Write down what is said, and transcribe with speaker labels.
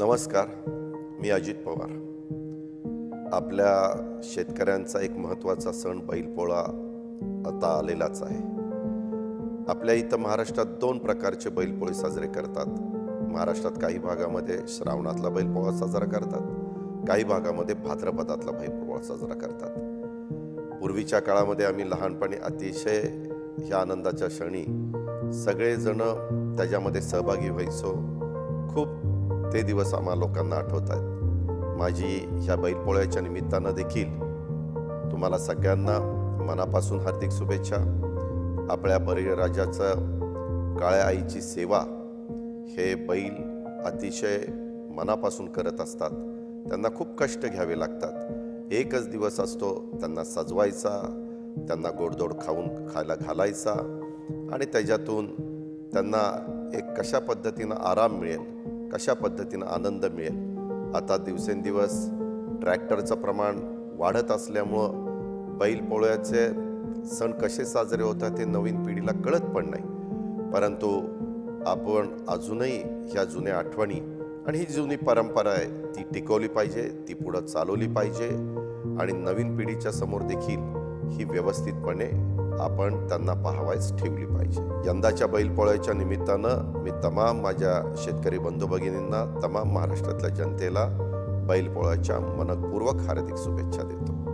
Speaker 1: नमस्कार मी अजित पवार. आपल्या शेतकऱ्यांचा एक महत्त्वाचा सण बैलपोळा आता आलेलाच आहे. आपल्या इथं महाराष्ट्रात दोन प्रकारचे बैलपोळे साजरे करतात. महाराष्ट्रात काही भागामध्ये श्रावणातला बैलपोळा साजरा करतात काही भागामध्ये भाद्रपदातला बैलपोळा साजरा करतात. पूर्वीच्या काळामध्ये आम्ही लहानपणी अतिशय ह्या आनंदाच्या क्षणी सगळेजण त्याच्यामध्ये सहभागी व्हायचो. खूप ते दिवस आम्हा लोकांना आठवत आहेत माझी ह्या बैलपोळ्याच्या निमित्तानं देखील तुम्हाला सगळ्यांना मनापासून हार्दिक शुभेच्छा. आपल्या बळीराजाचं काळ्या आईची सेवा हे बैल अतिशय मनापासून करत असतात. त्यांना खूप कष्ट घ्यावे लागतात. एकच दिवस असतो त्यांना सजवायचा त्यांना गोडदोड खाऊन खायला घालायचा आणि त्याच्यातून त्यांना एक कशा पद्धतीनं आराम मिळेल कशा पद्धतीनं आनंद मिळेल? आता दिवसेंदिवस ट्रॅक्टरचं प्रमाण वाढत असल्यामुळं बैलपोळ्याचे सण कसे साजरे होतात हे नवीन पिढीला कळत पण नाही. परंतु आपण अजूनही ह्या जुन्या आठवणी आणि ही जुनी परंपरा आहे ती टिकवली पाहिजे ती पुढं चालवली पाहिजे आणि नवीन पिढीच्या समोर देखील ही व्यवस्थितपणे आपण त्यांना पाहावायच ठेवली पाहिजे. यंदाच्या बैलपोळ्याच्या निमित्तानं मी तमाम माझ्या शेतकरी बंधू भगिनींना तमाम महाराष्ट्रातल्या जनतेला बैलपोळ्याच्या मनपूर्वक हार्दिक शुभेच्छा देतो.